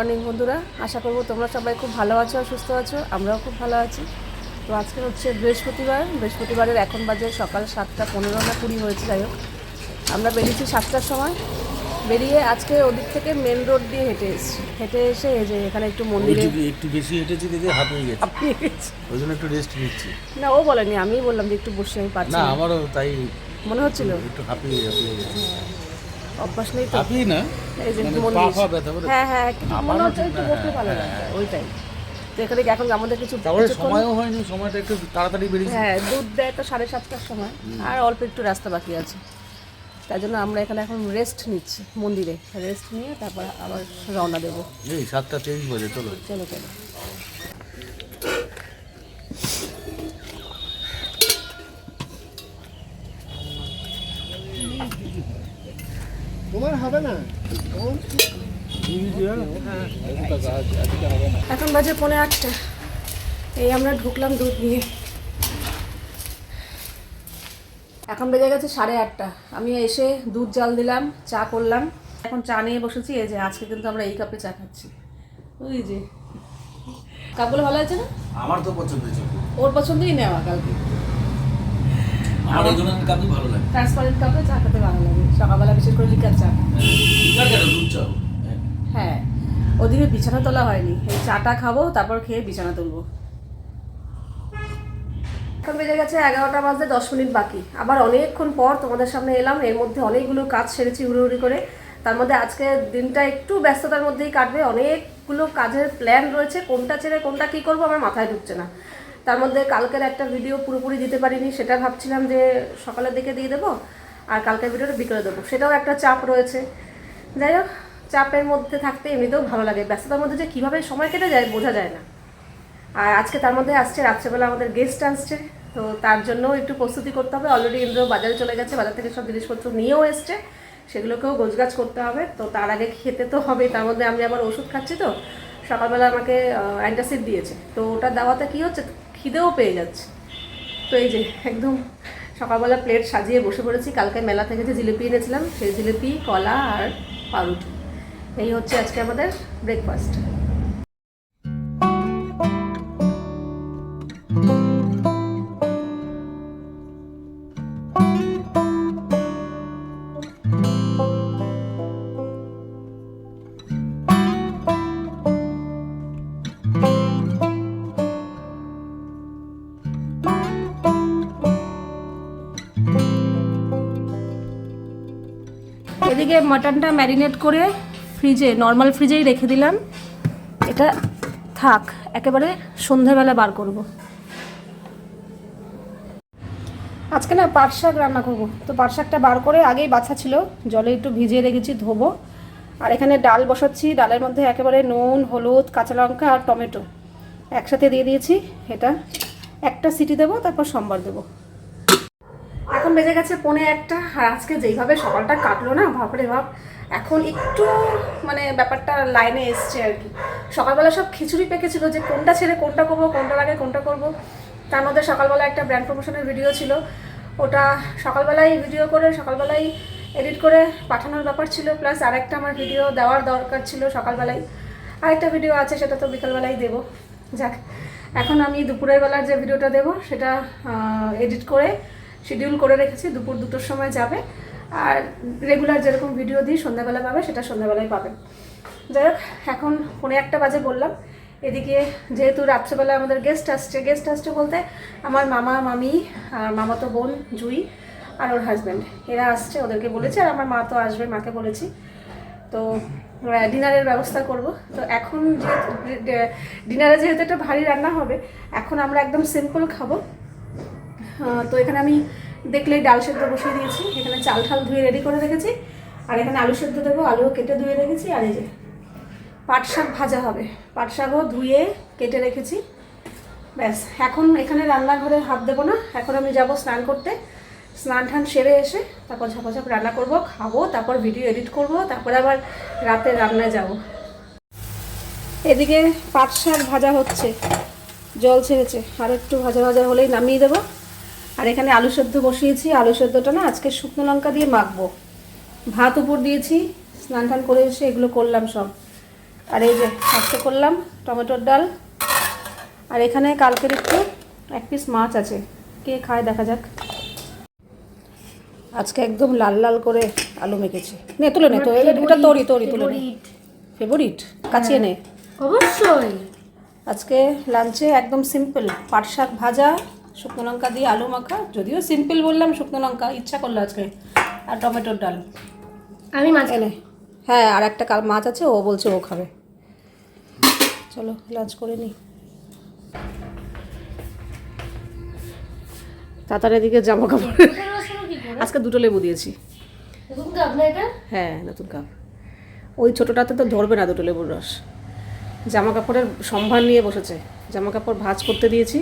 Morning বন্ধুরা আশা করব তোমরা সবাই খুব ভালো আছো আর সুস্থ আছো আমরাও খুব ভালো আছি। তো আজকে হচ্ছে বৃহস্পতিবার বৃহস্পতিবারের এখন বাজে সকাল সাতটা পনেরো না কুড়ি হয়েছে যাই হোক। আমরা বেরিয়েছি সাতটার সময়। বেরিয়ে আজকে ওদিক থেকে মেন রোড দিয়ে হেঁটে এসেছি। হেঁটে এসে এই যে এখানে একটু মন্দিরে একটু বেশি হেঁটেছি দেখে হাঁপিয়ে গেছে। হাঁপিয়ে গেছি। ওই জন্য একটু রেস্ট নিচ্ছি। না ও বলেনি আমিই বললাম যে একটু বসে আমি পারছি না না। আমারও তাই মনে হচ্ছিল? একটু হাঁপিয়ে হাঁপিয়ে গেছে। অভ্যাস নেই তো। হাঁপিয়ে না? এই যে মানে মন্দির ব্যথা করে। হ্যাঁ হ্যাঁ মনে হচ্ছে একটু বসতে ভালো ওইটাই। তো এখানে এখন আমাদের কিছু সময়ও হয়নি সময়টা একটু তাড়াতাড়ি বেরিয়েছি। হ্যাঁ দুধ দেয় তো সাড়ে সাতটার সময় আর অল্প একটু রাস্তা বাকি আছে। তাই জন্য আমরা এখানে এখন রেস্ট নিচ্ছি মন্দিরে। রেস্ট নিয়ে তারপর আবার রওনা দেবো। এই সাতটা তেইশ বাজে চলো। চলো চলো। এখন বাজে পৌনে আটটা। এই আমরা ঢুকলাম দুধ নিয়ে। এখন বেজে গেছে সাড়ে আটটা। আমি এসে দুধ জাল দিলাম চা করলাম। এখন চা নিয়ে বসেছি এই যে আজকে কিন্তু আমরা এই কাপে চা খাচ্ছি। ওই যে। কাপগুলো ভালো আছে না? আমার তো পছন্দ হয়েছে। ওর পছন্দই নেওয়া কালকে। আমার এই ধরনের কাপই ভালো লাগে। ট্রান্সপারেন্ট কাপে চা খেতে ভালো লাগে। সকালবেলা বিশেষ করে লিকার চা। লিকার কেন? দুধ চাও? হ্যাঁ। ওদিকে বিছানা তোলা হয়নি। এই চাটা খাব তারপর খেয়ে বিছানা তুলবো। এখন বেজে গেছে এগারোটা বাজতে দশ মিনিট বাকি। আবার অনেকক্ষণ পর তোমাদের সামনে এলাম। এর মধ্যে অনেকগুলো কাজ সেরেছি উড়ি করে। তার মধ্যে আজকে দিনটা একটু ব্যস্ততার মধ্যেই কাটবে। অনেকগুলো কাজের প্ল্যান রয়েছে। কোনটা ছেড়ে কোনটা কী করব আমার মাথায় ঢুকছে না। তার মধ্যে কালকের একটা ভিডিও পুরোপুরি দিতে পারিনি, সেটা ভাবছিলাম যে সকালের দিকে দিয়ে দেবো, আর কালকের ভিডিওটা বিকেলে দেবো। সেটাও একটা চাপ রয়েছে। যাই হোক, চাপের মধ্যে থাকতে এমনিতেও ভালো লাগে। ব্যস্ততার মধ্যে যে কীভাবে সময় কেটে যায় বোঝা যায় না। আর আজকে তার মধ্যে আসছে রাত্রেবেলা আমাদের গেস্ট আসছে, তো তার জন্য একটু প্রস্তুতি করতে হবে। অলরেডি ইন্দ্র বাজারে চলে গেছে, বাজার থেকে সব জিনিসপত্র নিয়েও এসছে। সেগুলোকেও গোছগাছ করতে হবে। তো তার আগে খেতে তো হবে, তার মধ্যে আমি আবার ওষুধ খাচ্ছি তো। সকালবেলা আমাকে অ্যান্টাসিড দিয়েছে। তো ওটা দেওয়াতে কী হচ্ছে? খিদেও পেয়ে যাচ্ছে। তো এই যে একদম সকালবেলা প্লেট সাজিয়ে বসে পড়েছি। কালকে মেলা থেকে যে জিলিপি এনেছিলাম, সেই জিলিপি, কলা আর পাউরুটি। এই হচ্ছে আজকে আমাদের ব্রেকফাস্ট এদিকে মাটনটা ম্যারিনেট করে ফ্রিজে নর্মাল ফ্রিজেই রেখে দিলাম। এটা থাক, একেবারে সন্ধ্যাবেলা বার করব। আজকে না পাট শাক রান্না করব। তো পাট শাকটা বার করে আগেই বাছা ছিল, জলে একটু ভিজিয়ে রেখেছি ধোবো। আর এখানে ডাল বসাচ্ছি, ডালের মধ্যে একেবারে নুন, হলুদ, কাঁচা লঙ্কা আর টমেটো। একসাথে দিয়ে দিয়েছি, এটা একটা সিটি দেবো, তারপর সোমবার দেবো। এখন বেজে গেছে পৌনে একটা, আর আজকে যেইভাবে সকালটা কাটলো না ভাবরে ভাব এখন একটু মানে ব্যাপারটা লাইনে এসছে আর কি। সকালবেলা সব খিচুড়ি পেকেছিল যে কোনটা ছেড়ে কোনটা করব, কোনটা লাগে কোনটা করব। তার মধ্যে সকালবেলা একটা ব্র্যান্ড প্রমোশনের ভিডিও ছিল। ওটা সকালবেলায় ভিডিও করে সকালবেলায় এডিট করে পাঠানোর ব্যাপার ছিল। প্লাস আরেকটা আমার ভিডিও দেওয়ার দরকার ছিল সকালবেলায় আরেকটা ভিডিও আছে, সেটা তো বিকালবেলায় দেবো। যাক, এখন আমি দুপুরের বেলার যে ভিডিওটা দেবো, সেটা এডিট করে শিডিউল করে রেখেছি, দুপুর দুটোর সময় যাবে। আর রেগুলার যেরকম ভিডিও দিই, সন্ধ্যাবেলা পাবে, সেটা সন্ধ্যাবেলায় পাবেন যাই হোক, এখন পৌনে একটা বাজে বললাম। এদিকে যেহেতু রাত্রেবেলা আমাদের গেস্ট আসছে গেস্ট আসছে বলতে আমার মামা, মামি, আর মামাতো বোন, জুই আর ওর হাজব্যান্ড এরা আসছে, ওদেরকে বলেছে, আর আমার মা তো আসবে, মাকে বলেছি। তো ডিনারের ব্যবস্থা করব। তো এখন যেহেতু ডিনারে যেহেতু একটা ভারী রান্না হবে, এখন আমরা একদম সিম্পল খাব। তো এখানে আমি দেখলেই ডাল সেদ্ধ বসিয়ে দিয়েছি। এখানে চাল ঠাল ধুয়ে রেডি করে রেখেছি। আর এখানে আলু সেদ্ধ দেবো, আলুও কেটে ধুয়ে রেখেছি। আর এই যে পাট শাক ভাজা হবে। পাট শাকও ধুয়ে কেটে রেখেছি। ব্যাস, এখন এখানে রান্নাঘরে হাত দেবো না। এখন আমি যাব স্নান করতে। স্নান টান সেরে এসে তারপর ঝাপাঝাপ রান্না করব, খাব, তারপর ভিডিও এডিট করব, তারপর আবার রাতে রান্নায় যাব। এদিকে পাট শাক ভাজা হচ্ছে। জল ছেড়েছে। আর একটু ভাজা ভাজা হলেই নামিয়ে দেবো। আর এখানে আলু সেদ্ধ বসিয়েছি। আলু সেদ্ধটা না আজকে শুকনো লঙ্কা দিয়ে মাখবো। ভাত উপর দিয়েছি স্নান টান করে এসে এগুলো করলাম সব। আর এই যে আজকে করলাম টমেটোর ডাল। আর এখানে কালকের একটু এক পিস মাছ আছে। কে খায় দেখা যাক। আজকে একদম লাল লাল করে আলু মেখেছি। নে তুলে নে তো এটা এটা তোরই তোরই তুলে নে। ফেভারিট কাচিয়ে নে। অবশ্যই। আজকে লাঞ্চে একদম সিম্পল পাট শাক ভাজা শুকনো লঙ্কা দিয়ে আলু মাখা যদিও সিম্পল বললাম শুকনো লঙ্কা ইচ্ছা করল আজকে। আর টমেটোর ডাল। আমি মাছ এনে হ্যাঁ আর একটা কাল মাছ আছে ও বলছে ও খাবে। চলো লাঞ্চ করে নিই তাতার এদিকে জামা কাপড়। আজকে দুটো লেবু দিয়েছি। হ্যাঁ নতুন কাপ। ওই ছোটোটাতে তো ধরবে না দুটো লেবুর রস। জামা কাপড়ের সম্ভার নিয়ে বসেছে। জামা কাপড় ভাজ করতে দিয়েছি।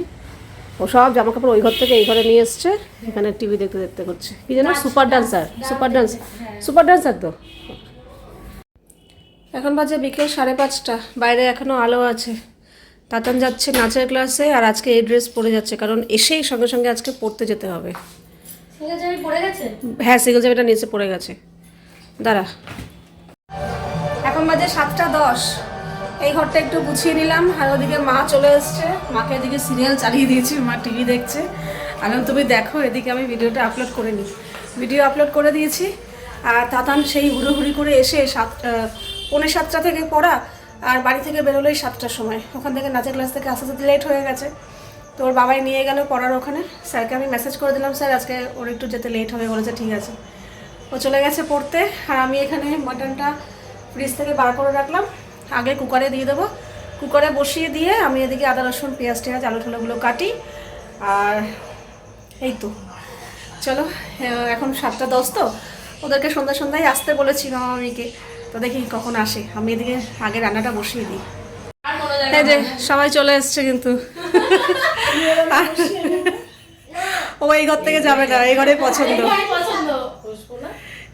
ও সব জামা কাপড় ওই ঘর থেকে এই ঘরে নিয়ে এসছে। এখানে টিভি দেখতে দেখতে করছে। কি যেন super dancer super dance super dancer তো। এখন বাজে বিকেল সাড়ে পাঁচটা। বাইরে এখনও আলো আছে। তাতান যাচ্ছে নাচের ক্লাসে আর আজকে এই ড্রেস পরে যাচ্ছে কারণ এসেই সঙ্গে সঙ্গে আজকে পড়তে যেতে হবে। হ্যাঁ সিঙ্গেল চাবিটা নিচে পড়ে গেছে। দাঁড়া। এখন বাজে সাতটা দশ। এই ঘরটা একটু গুছিয়ে নিলাম। আর ওদিকে মা চলে এসছে। মাকে এদিকে সিরিয়াল চালিয়ে দিয়েছি, মা টিভি দেখছে। আমি তুমি দেখো, এদিকে আমি ভিডিওটা আপলোড করে নিই। ভিডিও আপলোড করে দিয়েছি। আর তাতান সেই হুড়োহুড়ি করে এসে সাত পৌনে সাতটা থেকে পড়া, আর বাড়ি থেকে বেরোলোই সাতটার সময়। ওখান থেকে নাচের ক্লাস থেকে আসতে আসতে লেট হয়ে গেছে। তো ওর বাবাই নিয়ে গেল পড়ার ওখানে। স্যারকে আমি মেসেজ করে দিলাম, স্যার, আজকে ওর একটু যেতে লেট হবে। বলেছে, ঠিক আছে। ও চলে গেছে পড়তে। আর আমি এখানে মাটনটা ফ্রিজ থেকে বার করে রাখলাম। আগে কুকারে দিয়ে দেবো। কুকারে বসিয়ে দিয়ে আমি এদিকে আদা রসুন পেঁয়াজ টেয়াজ আলু ঠালুগুলো কাটি। আর এই তো। চলো এখন সাতটা দশ তো। ওদেরকে সন্ধ্যা সন্ধ্যায় আসতে বলেছি মামা মামিকে। তো দেখি কখন আসে। আমি এদিকে আগে রান্নাটা বসিয়ে দিই। এই যে সবাই চলে এসছে কিন্তু। ও এই ঘর থেকে যাবে না এই ঘরে পছন্দ। পছন্দ।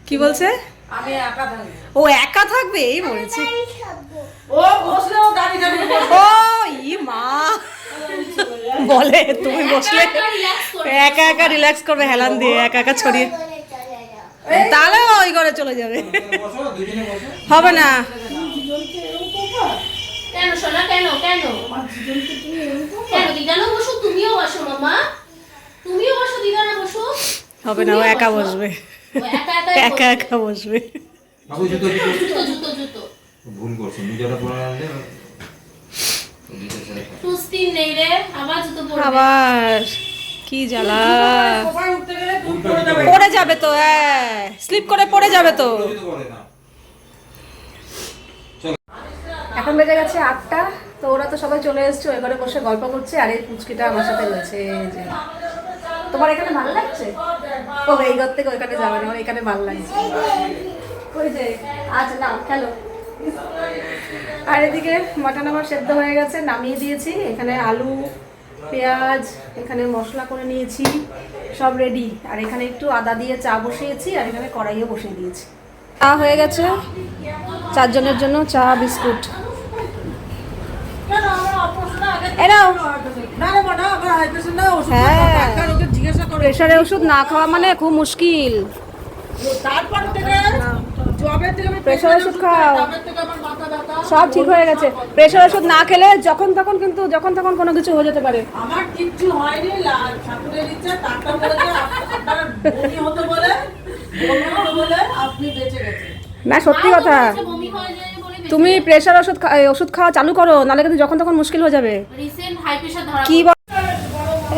কি বলছে? আমি একা থাকি ও একা থাকবে? এই বলছে। ও বসলেও দাঁড়িয়ে দাঁড়িয়ে ও ই মা। বলে তুমি বসলে একা একা রিল্যাক্স করবে হেলান দিয়ে একা একা ছড়িয়ে। তাহলে ওই ঘরে চলে যাবে। হবে না। কেন সোনা কেন কেন? কেন দিদানো বসো তুমিও বসো মামা। তুমিও বসো দিদানা বসো। হবে না ও একা বসবে। ও একা একা বসবে। ভুল করছ মোজাটা পরে আনলে আবার কি জ্বালা। সবাই উঠতে গেলে তুমি পড়ে যাবে তো হ্যাঁ স্লিপ করে পড়ে যাবে তো। এখন বেজে গেছে আটটা তো ওরা তো সবাই চলে এসছে ওই ঘরে বসে গল্প করছে আর এই পুচকিটা আমার সাথে রয়েছে যে। তোমার এখানে ভালো লাগছে ও এই ঘর থেকে ওইখানে যাবে না এখানে ভালো লাগছে ওই যে আচ্ছা নাও খেলো আর এদিকে মাটন আমার সেদ্ধ হয়ে গেছে নামিয়ে দিয়েছি এখানে আলু পেঁয়াজ এখানে মশলা করে নিয়েছি সব রেডি আর এখানে একটু আদা দিয়ে চা বসিয়েছি আর এখানে কড়াইও বসিয়ে দিয়েছি চা হয়ে গেছে চারজনের জন্য চা বিস্কুট না না হ্যাঁ। জিজ্ঞাসা করে। প্রেশারের ওষুধ না খাওয়া মানে খুব মুশকিল। তারপর থেকে প্রেশার ওষুধ খাও। সব ঠিক হয়ে গেছে। প্রেশার ওষুধ না খেলে যখন তখন কিন্তু যখন তখন কোনো কিছু হয়ে যেতে পারে। আমার কিচ্ছু হয়নি ঠাকুরের ইচ্ছা হতে বলে বলে আপনি বেঁচে গেছেন। না সত্যি কথা। তুমি প্রেশার ওষুধ ওষুধ খাওয়া চালু করো নাহলে কিন্তু যখন তখন মুশকিল হয়ে যাবে। কি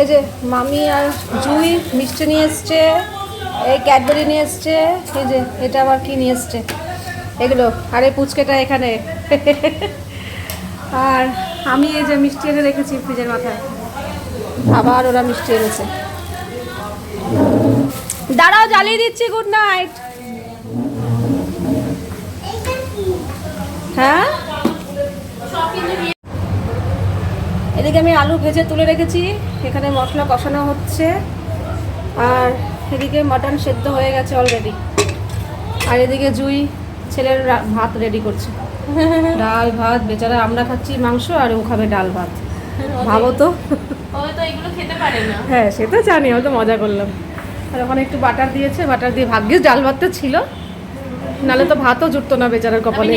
এই যে মামি আর জুই মিষ্টি নিয়ে এসছে, এই ক্যাডবেরি নিয়ে এসছে, এই যে এটা আবার কি নিয়ে এসছে? এগুলো, আর এই পুচকেটা এখানে। আর আমি এই যে মিষ্টি এনে রেখেছি ফ্রিজের মাথায়। আবার ওরা মিষ্টি এনেছে। দাঁড়াও, জ্বালিয়ে দিচ্ছি গুড নাইট হ্যাঁ? এদিকে আমি আলু ভেজে তুলে রেখেছি। এখানে মশলা কষানো হচ্ছে। আর এদিকে মাটন সেদ্ধ হয়ে গেছে অলরেডি আর এদিকে জুই ছেলের ভাত রেডি করছে। ডাল ভাত বেচারা আমরা খাচ্ছি মাংস আর ও খাবে ডাল ভাত। ভাবো তো। তো হ্যাঁ সে তো জানি আমি তো মজা করলাম। আর ওখানে একটু বাটার দিয়েছে বাটার দিয়ে ভাগ্যিস ডাল ভাতটা ছিল। নালে তো ভাতও জুটতো না বেচারার কপালে।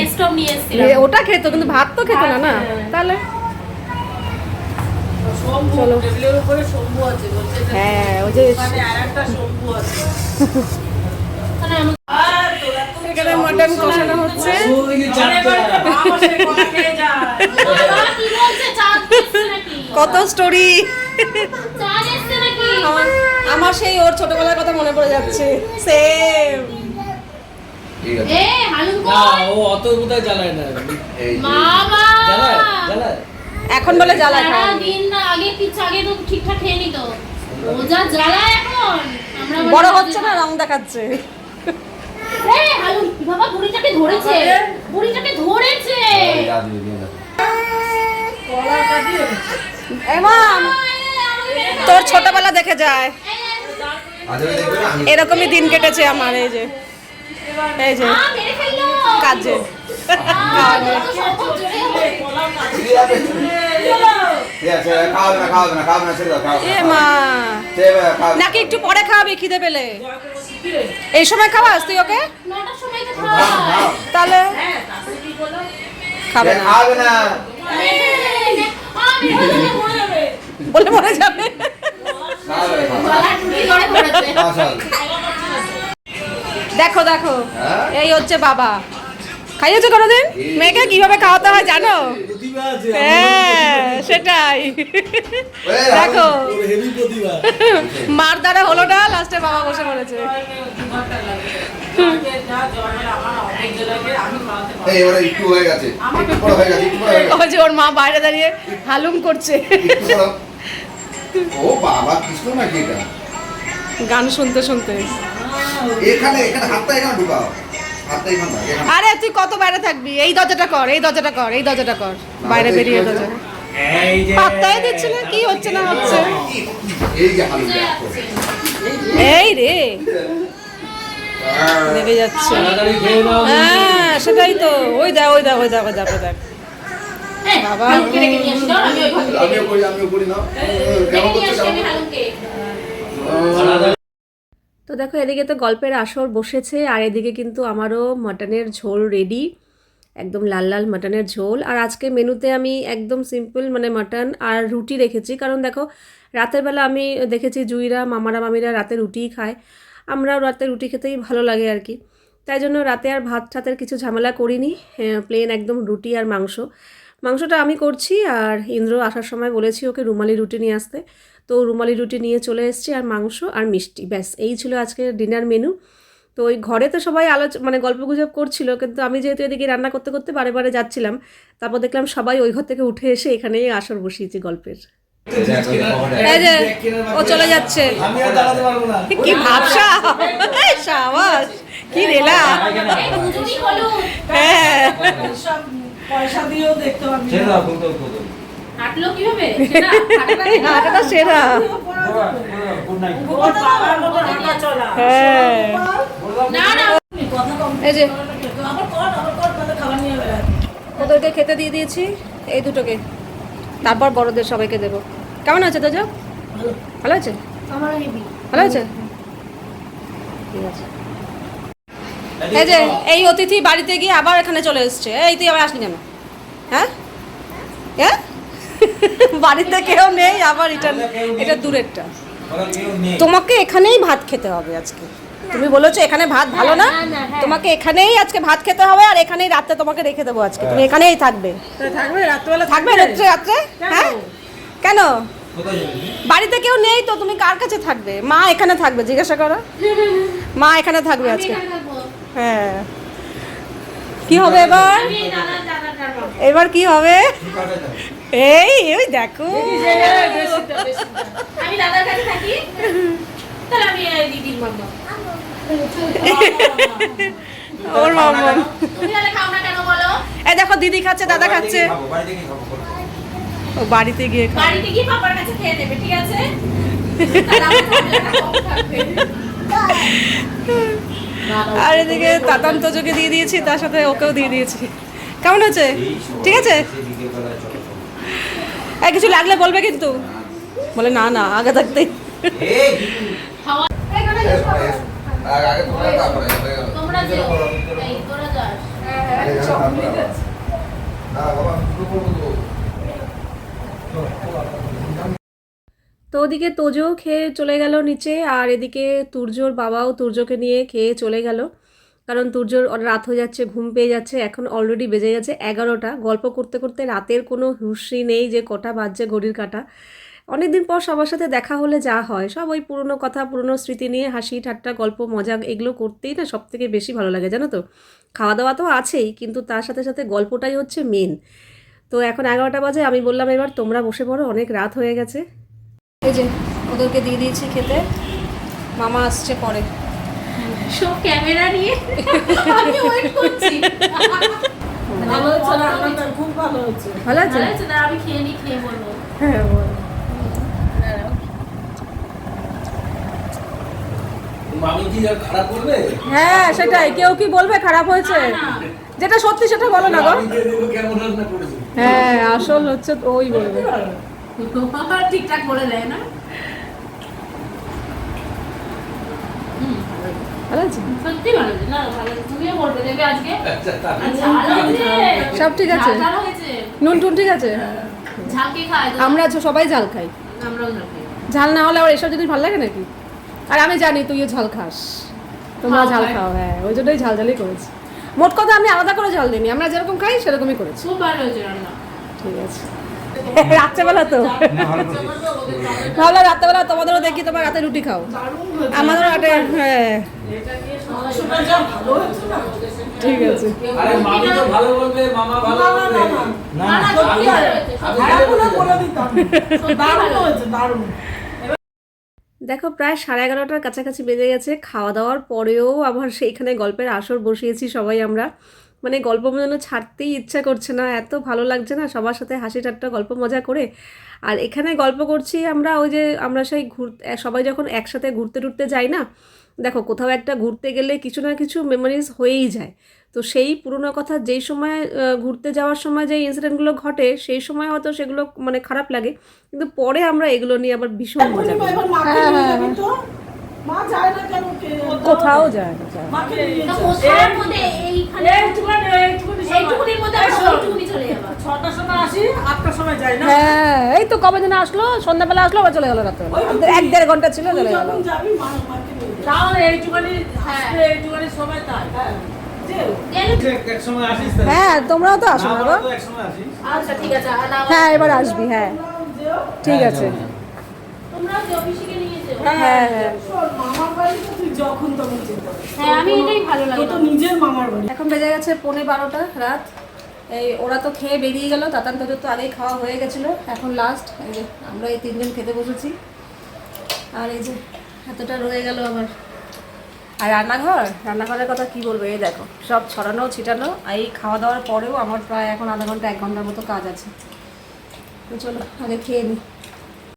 ওটা খেতো কিন্তু ভাত তো খেতো না না? তাহলে শম্ভু চলো। শম্ভু আছে বলছে হ্যাঁ ওই যে মানে একটা শম্ভু আছে। তাহলে আমি আর তোরা তো এখানে মটন কষানো হচ্ছে। ঘরে ঘরে তো মা বসে কলা খেয়ে যায়। বাবা কি বলছে? চাঁদ এসছে নাকি? কত স্টোরি আমার সেই ওর ছোটবেলার কথা মনে পড়ে যাচ্ছে। সেম এ হালুম না ও অত বোধহয় জ্বালায় না। এই যে- বাবা জ্বালায় জ্বালায়। এখন বলে জ্বালা খায় দিন না আগে কিছু আগে তো ঠিকঠাক খেয়ে নিত। ও যা জ্বালায় এখন। আমরা বড় হচ্ছে না রং দেখাচ্ছে। বাবা বুড়িটাকে ধরেছে বুড়িটাকে ধরেছে। এই যা দিয়ে দিয়ে দাও। কলা কাটিয়ে এমাম তোর ছোটবেলা দেখে যায়। এরকমই দিন কেটেছে আমার এই যে। এই যে। কাজে। নাকি একটু পরে খাওয়াবি খিদে পেলে? এই সময় খাওয়াস তুই ওকে। খাওয়ায় তাহলে? হ্যাঁ খাবে না। যাবে। বলে মরে। দেখো দেখো। হ্যাঁ? এই হচ্ছে বাবা। খাইয়েছো কোনোদিন? মেয়েকে কীভাবে খাওয়াতে হয় জানো? প্রতিভা আছে হ্যাঁ সেটাই। দেখো ওর হেভি প্রতিভা। মার দ্বারা হলো না লাস্টে বাবা বসে পড়েছে। হয় হয়ে হয়ে হয়ে যে ওর মা বাইরে দাঁড়িয়ে হালুম করছে। ও বাবা কৃষ্ণ নাকি এটা? গান শুনতে শুনতে। এখানে এখানে হাতটা এখানে ঢুকাও। আরে তুই কত বাইরে থাকবি? এই দরজাটা কর এই দরজাটা কর এই দরজাটা কর। বাইরে বেরিয়ে দরজা। পাত্তাই দিচ্ছে না কি হচ্ছে না হচ্ছে? এই যে হালু বুঝে দেখো যাচ্ছে। এই রে যাচ্ছে। তাড়াতাড়ি খেয়ে নাও হ্যাঁ সেটাই তো। ওই দেখ ওই দেখ ওই দেখ ওই দেখ ওই দেখ। বাবা। আমিও করি আমিও করি না তো দেখো, এদিকে তো গল্পের আসর বসেছে, আর এদিকে কিন্তু আমারও মাটনের ঝোল রেডি একদম লাল লাল মাটনের ঝোল। আর আজকে মেনুতে আমি একদম সিম্পল মানে মাটন আর রুটি রেখেছি। কারণ দেখো, রাতের বেলা আমি দেখেছি জুইরা, মামারা, মামিরা রাতে রুটিই খায়। আমরাও রাতে রুটি খেতেই ভালো লাগে আর কি। তাই জন্য রাতে আর ভাত ঠাতের কিছু ঝামেলা করিনি। প্লেন একদম রুটি আর মাংস। মাংসটা আমি করছি, আর ইন্দ্র আসার সময় বলেছি ওকে রুমালি রুটি নিয়ে আসতে। তো রুমালি রুটি নিয়ে চলে এসেছি আর মাংস আর মিষ্টি। ব্যাস এই ছিল আজকের ডিনার মেনু তো ওই ঘরে তো সবাই আলোচ মানে গল্প গুজব করছিল কিন্তু আমি যেহেতু এদিকে রান্না করতে করতে বারে বারে যাচ্ছিলাম তারপর দেখলাম সবাই ওই ঘর থেকে উঠে এসে এখানেই আসর বসিয়েছি গল্পের। এই যে ও চলে যাচ্ছে। আমি আর দাঁড়াতে পারব না কি ভাবসা? এই সাবাস কি রেলা। হ্যাঁ। পয়সা দিয়েও দেখতে পাবি হাঁটলো কীভাবে? হাঁটাটা সেরা। হ্যাঁ। এই যে। ওদেরকে খেতে দিয়ে দিয়েছি এই দুটোকে। তারপর বড়দের সবাইকে দেবো। কেমন আছে তোজো? ভালো। আছে? ভালো আছে? ঠিক আছে। এই যে এই অতিথি বাড়িতে গিয়ে আবার এখানে চলে এসছে। এই তুই আবার আসলি কেন? হ্যাঁ? হ্যাঁ? বাড়িতে কেউ নেই আবার এটা এটা দূরেরটা। তোমাকে এখানেই ভাত খেতে হবে আজকে। তুমি বলেছ এখানে ভাত ভালো না? না, হ্যাঁ। তোমাকে এখানেই আজকে ভাত খেতে হবে আর এখানেই রাতে তোমাকে রেখে দেবো আজকে। তুমি এখানেই থাকবে। থাকবে রাত্রেবেলা থাকবে। রাত্রে রাত্রে? হ্যাঁ? কেন? বাড়িতে কেউ নেই তো তুমি কার কাছে থাকবে? মা এখানে থাকবে জিজ্ঞাসা করো। মা এখানে থাকবে আজকে। হ্যাঁ। কি হবে এবার। এবার কি হবে? এই, ওই দেখো আমি দাদার কাছে থাকি তাহলে আমি দিদির মাম্মা ওর মামা তুমি তাহলে খাও না কেন বলো এই দেখো, দিদি খাচ্ছে, দাদা খাচ্ছে ও বাড়িতে গিয়ে। বাড়িতে গিয়ে পাপার কাছে খেয়ে নেবে ঠিক আছে আর এদিকে তাতান তোজোকে দিয়ে দিয়েছি তার সাথে ওকেও দিয়ে দিয়েছি। কেমন সময়, ঠিক আছে। এই কিছু লাগলে বলবে কিন্তু। বলে না না আগে থাকতেই। তোমরা তারপরে, হয়ে গেল। তোমরা যেও এই না বাবা শুরু করব তো ওদিকে তোজো খেয়ে চলে গেল নিচে, আর এদিকে তুর্যর বাবাও তুর্যকে নিয়ে খেয়ে চলে গেল। কারণ তুর্যর রাত হয়ে যাচ্ছে, ঘুম পেয়ে যাচ্ছে, এখন অলরেডি বেজে গেছে এগারোটা। গল্প করতে করতে রাতের কোনো হুঁশি নেই যে কটা বাজছে ঘড়ির কাটা। অনেকদিন পর সবার সাথে দেখা হলে যা হয়, সব ওই পুরনো কথা, পুরনো স্মৃতি নিয়ে হাসি, ঠাট্টা, গল্প, মজা এগুলো করতেই না সব থেকে বেশি ভালো লাগে, জানো তো? খাওয়া দাওয়া তো আছেই, কিন্তু তার সাথে সাথে গল্পটাই হচ্ছে মেন তো এখন এগারোটা বাজে, আমি বললাম এবার তোমরা বসে পড়ো, অনেক রাত হয়ে গেছে। এই যে ওদেরকে দিয়ে দিয়েছি খেতে। মামা আসছে পরে। সব ক্যামেরা নিয়ে? আমি ওয়েট করছি। ভালো হয়েছে রান্নাটা খুব ভালো হয়েছে। ভালো আছে ভালো আমি খেয়ে নি খেয়ে বলব। হ্যাঁ বল। হ্যাঁ সেটাই। কেউ কি বলবে খারাপ হয়েছে? যেটা সত্যি সেটা বলো না গো। হ্যাঁ আসল হচ্ছে ওই বলবে। ঠিকঠাক বলে দেয় না? আচ্ছা ঝাল সব ঠিক আছে? নুন টুন ঠিক আছে? ঝাল কে খায় তো? আমরা সবাই ঝাল খাই। ঝাল না হলে আবার এসব জিনিস ভালো লাগে নাকি? আর আমি জানি তুইও ঝাল খাস। তোমরা ঝাল। খাও হ্যাঁ ওই জন্যই ঝাল ঝালই করেছি। মোট কথা আমি আলাদা করে ঝাল দিইনি আমরা যেরকম খাই সেরকমই করেছি। খুব ভালো হয়েছে রান্না। ঠিক আছে। রাত্রেবেলা তো। ভালো রাত্রেবেলা তোমাদেরও দেখি তোমার রাতে রুটি খাও। আমাদেরও রাতে হ্যাঁ। ঠিক আছে। হ্যাঁ দেখো প্রায় সাড়ে এগারোটার কাছাকাছি বেজে গেছে খাওয়া দাওয়ার পরেও আবার সেইখানে গল্পের আসর বসিয়েছি সবাই আমরা। মানে গল্প যেন ছাড়তেই ইচ্ছা করছে না, এত ভালো লাগছে না সবার সাথে হাসি ঠাট্টা, গল্প মজা করে। আর এখানে গল্প করছি আমরা ওই যে আমরা সেই ঘুর সবাই যখন একসাথে ঘুরতে টুরতে যাই না, দেখো কোথাও একটা ঘুরতে গেলে কিছু না কিছু মেমোরিজ হয়েই যায়। তো সেই পুরনো কথা যেই সময় ঘুরতে যাওয়ার সময় যে ইনসিডেন্টগুলো ঘটে, সেই সময় হয়তো সেগুলো মানে খারাপ লাগে। কিন্তু পরে আমরা এগুলো নিয়ে আবার ভীষণ মজা করি। মা যায় না কেন? কোথাও যায় না মাকে নিয়ে তা যাবি। কোথার মধ্যে এইখানে এইটুকুনি এইটুকুনি এইটুকুনির মধ্যে এই আমরা শোন, ওইটুকুনি চলে যাব। ছটার সময় আসি আটটার সময় যাই না? হ্যাঁ এই তো কবে দিন আসলো সন্ধ্যাবেলা আসলো আবার চলে গেলো রাত্রে এক দেড় ঘণ্টা ছিল চলে গেল। এইটুকুনি হ্যাঁ। এইটুকুনি সময় তাই। হ্যাঁ। হ্যাঁ তোমরাও তো আসো না। আচ্ছা ঠিক আছে হ্যাঁ এবার আসবি হ্যাঁ। ঠিক হ্যাঁ, আছে যাব। তোমরাও কি অফিসে নিয়ে যেও হ্যাঁ হ্যাঁ। হ্যাঁ আমি এটাই ভালো লাগে নিজের মামার বাড়ি। এখন বেজে গেছে পৌনে বারোটা রাত। এই ওরা তো খেয়ে বেরিয়ে গেল তাতান তোদের তো আগেই খাওয়া হয়ে গেছিল। এখন লাস্ট এই যে আমরা এই তিনজন খেতে বসেছি। আর এই যে এতটা রয়ে গেল আবার আর রান্নাঘর? রান্নাঘরের কথা কি বলব? এই দেখো সব ছড়ানো ছিটানো। আর এই খাওয়া দাওয়ার পরেও আমার প্রায় এখন আধা ঘণ্টা এক ঘণ্টার মতো কাজ আছে। তো চলো আগে খেয়ে নিই